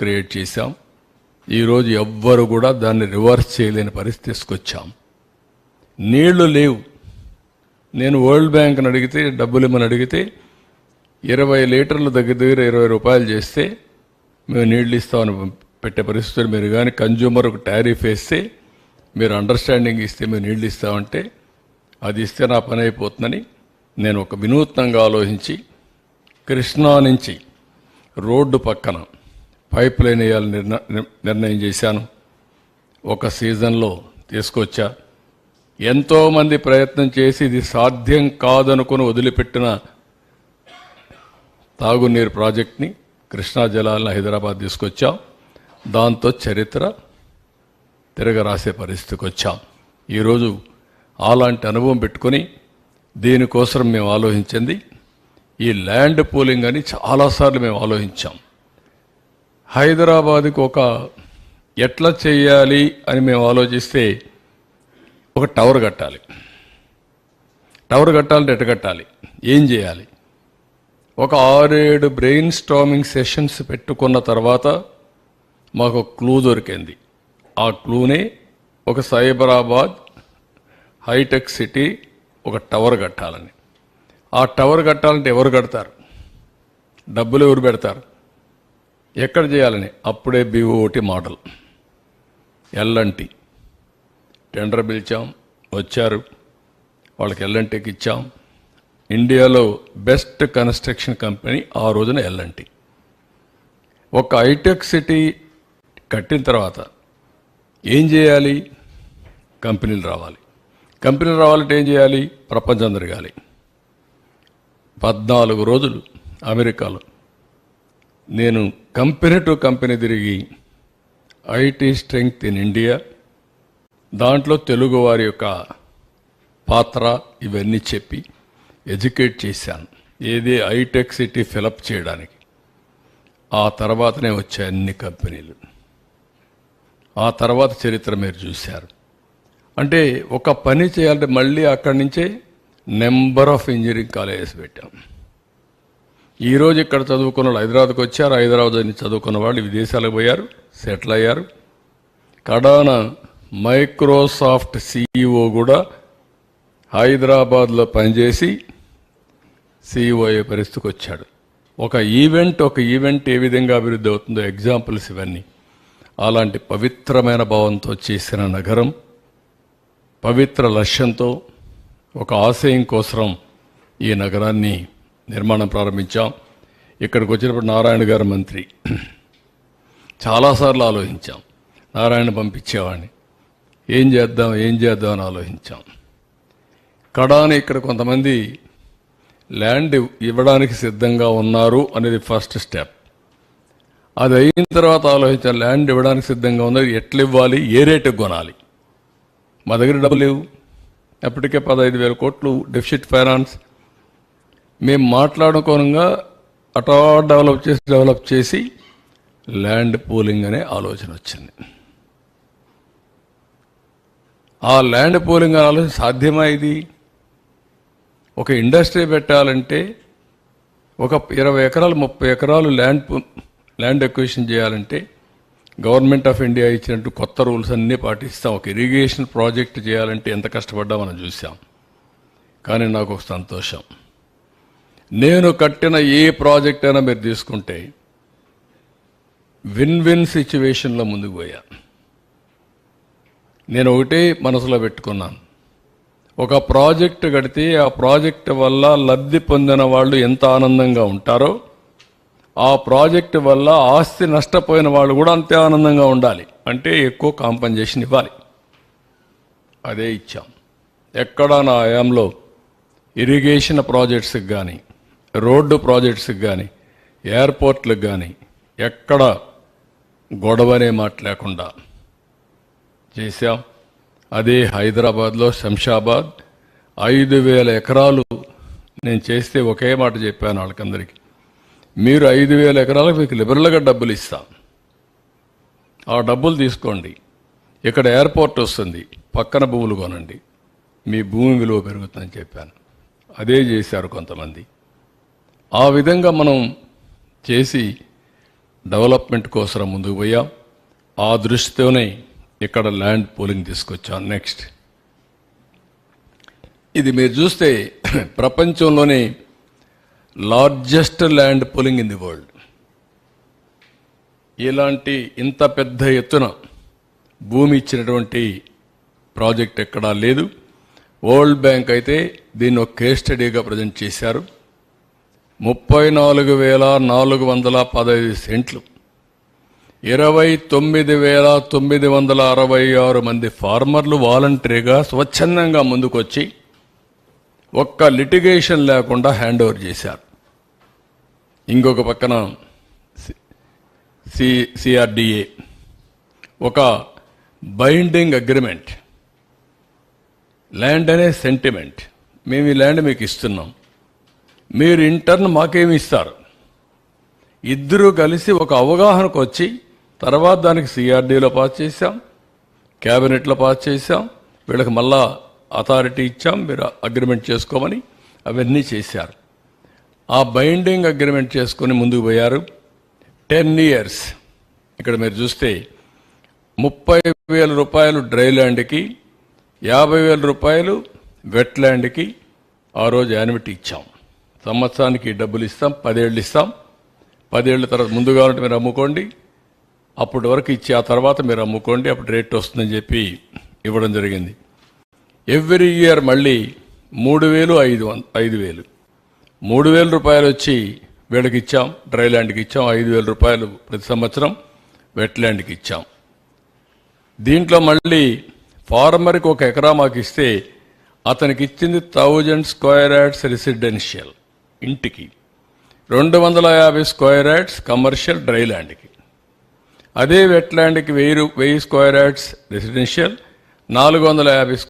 Create చేశాం. ఈరోజు ఎవ్వరు కూడా దాన్ని రివర్స్ చేయలేని పరిస్థితి తీసుకొచ్చాం. నీళ్ళు లేవు. నేను వరల్డ్ బ్యాంక్ని అడిగితే డబ్బులు ఇమ్మని అడిగితే ఇరవై లీటర్లు దగ్గర దగ్గర ఇరవై రూపాయలు చేస్తే మేము నీళ్ళు ఇస్తామని పెట్టే పరిస్థితులు మీరు కానీ కన్జ్యూమర్కు టారిఫ్ వేస్తే మీరు అండర్స్టాండింగ్ ఇస్తే మేము నీళ్ళు ఇస్తామంటే అది ఇస్తే నా పని అయిపోతుందని నేను ఒక వినూత్నంగా ఆలోచించి కృష్ణా నుంచి రోడ్డు పక్కన పైప్ లైన్ వేయాలని నిర్ణయం చేశాను. ఒక సీజన్లో తీసుకొచ్చా. ఎంతోమంది ప్రయత్నం చేసి ఇది సాధ్యం కాదనుకుని వదిలిపెట్టిన తాగునీరు ప్రాజెక్ట్ని కృష్ణా జలాలను హైదరాబాద్ తీసుకొచ్చాం. దాంతో చరిత్ర తిరగరాసే పరిస్థితికి వచ్చాం. ఈరోజు అలాంటి అనుభవం పెట్టుకొని దీనికోసం మేము ఆలోచించింది. ఈ ల్యాండ్ పూలింగ్ అని చాలాసార్లు మేము ఆలోచించాం. హైదరాబాద్కి ఒక ఎట్లా చేయాలి అని మేము ఆలోచిస్తే ఒక టవర్ కట్టాలి. టవర్ కట్టాలంటే ఎట్ట కట్టాలి? ఏం చేయాలి? ఒక ఆరేడు బ్రెయిన్ స్టామింగ్ సెషన్స్ పెట్టుకున్న తర్వాత మాకు క్లూ దొరికింది. ఆ క్లూనే ఒక సైబరాబాద్ హైటెక్ సిటీ ఒక టవర్ కట్టాలని. ఆ టవర్ కట్టాలంటే ఎవరు కడతారు? డబ్బులు ఎవరు పెడతారు? ఎక్కడ చేయాలని? అప్పుడే BOT model L N T tender పిలిచాం వచ్చారు. వాళ్ళకి ఎల్ఎన్టీకి ఇచ్చాం. ఇండియాలో బెస్ట్ కన్స్ట్రక్షన్ కంపెనీ ఆ రోజున ఎల్ఎన్టీ ఒక హైటెక్ సిటీ కట్టిన తర్వాత ఏం చేయాలి? కంపెనీలు రావాలి. కంపెనీలు రావాలంటే ఏం చేయాలి? ప్రపంచం తిరగాలి. పద్నాలుగు రోజులు అమెరికాలో. నేను కంపెనీ టు కంపెనీ తిరిగి ఐటీ స్ట్రెంగ్త్ ఇన్ ఇండియా దాంట్లో తెలుగు వారి యొక్క పాత్ర ఇవన్నీ చెప్పి ఎడ్యుకేట్ చేశాను. ఏది ఐటెక్ సిటీ ఫిలప్ చేయడానికి. ఆ తర్వాతనే వచ్చాయి అన్ని కంపెనీలు. ఆ తర్వాత చరిత్ర మీరు చూశారు. అంటే ఒక పని చేయాలంటే మళ్ళీ అక్కడి నుంచే నెంబర్ ఆఫ్ ఇంజనీరింగ్ కాలేజెస్ పెట్టాం. ఈరోజు ఇక్కడ చదువుకున్న వాళ్ళు హైదరాబాద్కి వచ్చారు హైదరాబాద్ అని చదువుకున్న వాళ్ళు విదేశాలకు పోయారు సెటిల్ అయ్యారు. కడాన మైక్రోసాఫ్ట్ సీఈఓ కూడా హైదరాబాద్లో పనిచేసి సీఈఓ అయ్యే పరిస్థితికి వచ్చాడు. ఒక ఈవెంట్ ఒక ఈవెంట్ ఏ విధంగా అభివృద్ధి అవుతుందో ఎగ్జాంపుల్స్ ఇవన్నీ. అలాంటి పవిత్రమైన భావంతో చేసిన నగరం పవిత్ర లక్ష్యంతో ఒక ఆశయం కోసం ఈ నగరాన్ని నిర్మాణం ప్రారంభించాం. ఇక్కడికి వచ్చినప్పుడు నారాయణ గారు మంత్రి. చాలాసార్లు ఆలోచించాం. నారాయణ పంపించేవాడిని. ఏం చేద్దాం ఏం చేద్దాం అని ఆలోచించాం. కడాని ఇక్కడ కొంతమంది ల్యాండ్ ఇవ్వడానికి సిద్ధంగా ఉన్నారు అనేది ఫస్ట్ స్టెప్. అది అయిన తర్వాత ఆలోచించాం ల్యాండ్ ఇవ్వడానికి సిద్ధంగా ఉన్నది ఎట్లా ఇవ్వాలి ఏ రేటుకి కొనాలి? మా దగ్గర డబ్బు లేవు. ఎప్పటికే పదహైదు వేల కోట్లు డెఫిసిట్ ఫైనాన్స్ మేము మాట్లాడుకోనంగా అటా డెవలప్ చేసి డెవలప్ చేసి ల్యాండ్ పూలింగ్ అనే ఆలోచన వచ్చింది. ఆ ల్యాండ్ పూలింగ్ అనే ఆలోచన సాధ్యమా ఇది? ఒక ఇండస్ట్రీ పెట్టాలంటే ఒక ఇరవై ఎకరాలు ముప్పై ఎకరాలు ల్యాండ్ ల్యాండ్ ఎక్విజిషన్ చేయాలంటే గవర్నమెంట్ ఆఫ్ ఇండియా ఇచ్చినట్టు కొత్త రూల్స్ అన్నీ పాటిస్తాం. ఒక ఇరిగేషన్ ప్రాజెక్ట్ చేయాలంటే ఎంత కష్టపడ్డా మనం చూసాం. కానీ నాకు ఒక సంతోషం. నేను కట్టిన ఏ ప్రాజెక్ట్ అయినా మీరు తీసుకుంటే విన్ విన్ సిచ్యువేషన్లో ముందుకు పోయా. నేను ఒకటే మనసులో పెట్టుకున్నాను. ఒక ప్రాజెక్ట్ కడితే ఆ ప్రాజెక్ట్ వల్ల లబ్ధి పొందిన వాళ్ళు ఎంత ఆనందంగా ఉంటారో ఆ ప్రాజెక్ట్ వల్ల ఆస్తి నష్టపోయిన వాళ్ళు కూడా అంతే ఆనందంగా ఉండాలి. అంటే ఎక్కువ కాంపన్సేషన్ ఇవ్వాలి. అదే ఇచ్చాం. ఎక్కడ నా ఆయాంలో ఇరిగేషన్ ప్రాజెక్ట్స్కి కానీ రోడ్డు ప్రాజెక్ట్స్కి కానీ ఎయిర్పోర్ట్లకు కానీ ఎక్కడ గొడవనే మాట లేకుండా చేశాం. అదే హైదరాబాద్లో శంషాబాద్ ఐదు వేల ఎకరాలు నేను చేస్తే ఒకే మాట చెప్పాను వాళ్ళకందరికీ. మీరు ఐదు వేల ఎకరాలకు మీకు లిబరల్గా డబ్బులు ఇస్తాం. ఆ డబ్బులు తీసుకోండి. ఇక్కడ ఎయిర్పోర్ట్ వస్తుంది. పక్కన భూములు కొనండి. మీ భూమి విలువ పెరుగుతుందని చెప్పాను. అదే చేశారు కొంతమంది. ఆ విధంగా మనం చేసి డెవలప్మెంట్ కోసం ముందుకు పోయాం. ఆ దృష్టితోనే ఇక్కడ ల్యాండ్ పోలింగ్ తీసుకొచ్చాం. నెక్స్ట్. ఇది మీరు చూస్తే ప్రపంచంలోనే largest land pooling in the world. ఇలాంటి ఇంత పెద్ద ఎత్తున భూమి ఇచ్చినటువంటి ప్రాజెక్ట్ ఎక్కడా లేదు. వరల్డ్ బ్యాంక్ అయితే దీన్ని ఒక కేస్ స్టడీగా ప్రజెంట్ చేశారు. ముప్పై నాలుగు వేల నాలుగు వందల పదహైదు సెంట్లు. ఇరవై తొమ్మిది వేల తొమ్మిది వందల అరవై ఆరు మంది ఫార్మర్లు వాలంటరీగా స్వచ్ఛందంగా ముందుకొచ్చి ఒక్క లిటిగేషన్ లేకుండా హ్యాండ్ ఓవర్ చేశారు. ఇంకొక పక్కన సి సిఆర్డిఏ. ఒక బైండింగ్ అగ్రిమెంట్. ల్యాండ్ అనే సెంటిమెంట్. మేము ఈ ల్యాండ్ మీకు ఇస్తున్నాం. మీరు ఇంటర్న్ మాకేమి ఇస్తారు? ఇద్దరూ కలిసి ఒక అవగాహనకు వచ్చి తర్వాత దానికి సిఆర్డీలో పాస్ చేశాం క్యాబినెట్లో పాస్ చేశాం వీళ్ళకి మళ్ళా అథారిటీ ఇచ్చాం మీరు అగ్రిమెంట్ చేసుకోమని అవన్నీ చేశారు. ఆ బైండింగ్ అగ్రిమెంట్ చేసుకొని ముందుకు పోయారు. Ten years. ఇక్కడ మీరు చూస్తే ముప్పై వేల రూపాయలు డ్రై ల్యాండ్కి యాభై వేల రూపాయలు వెట్ ల్యాండ్కి ఆ రోజు యానిమిటీ ఇచ్చాం. సంవత్సరానికి డబ్బులు ఇస్తాం పదేళ్ళు ఇస్తాం. పదేళ్ళ తర్వాత ముందు కావాలంటే మీరు అమ్ముకోండి. అప్పటి వరకు ఇచ్చి ఆ తర్వాత మీరు అమ్ముకోండి. అప్పుడు రేట్ వస్తుందని చెప్పి ఇవ్వడం జరిగింది. ఎవ్రీ ఇయర్ మళ్ళీ మూడు వేలు ఐదు వం ఐదు వేలు. మూడు వేల రూపాయలు వచ్చి వీళ్ళకి ఇచ్చాం డ్రై ల్యాండ్కి ఇచ్చాం ఐదు వేల రూపాయలు ప్రతి సంవత్సరం వెట్ ల్యాండ్కి ఇచ్చాం. దీంట్లో మళ్ళీ ఫార్మర్కి ఒక ఎకరా మాకు ఇస్తే అతనికి ఇచ్చింది థౌజండ్ స్క్వేర్ యార్డ్స్ రెసిడెన్షియల్. ఇంటికి. రెండు వందల యాభై స్క్వేర్ యార్డ్స్ కమర్షియల్ డ్రై ల్యాండ్కి. అదే వెట్ ల్యాండ్కి వెయ్యి రూ- వెయ్యి స్క్వేర్ యార్డ్స్ రెసిడెన్షియల్ నాలుగు వందల యాభై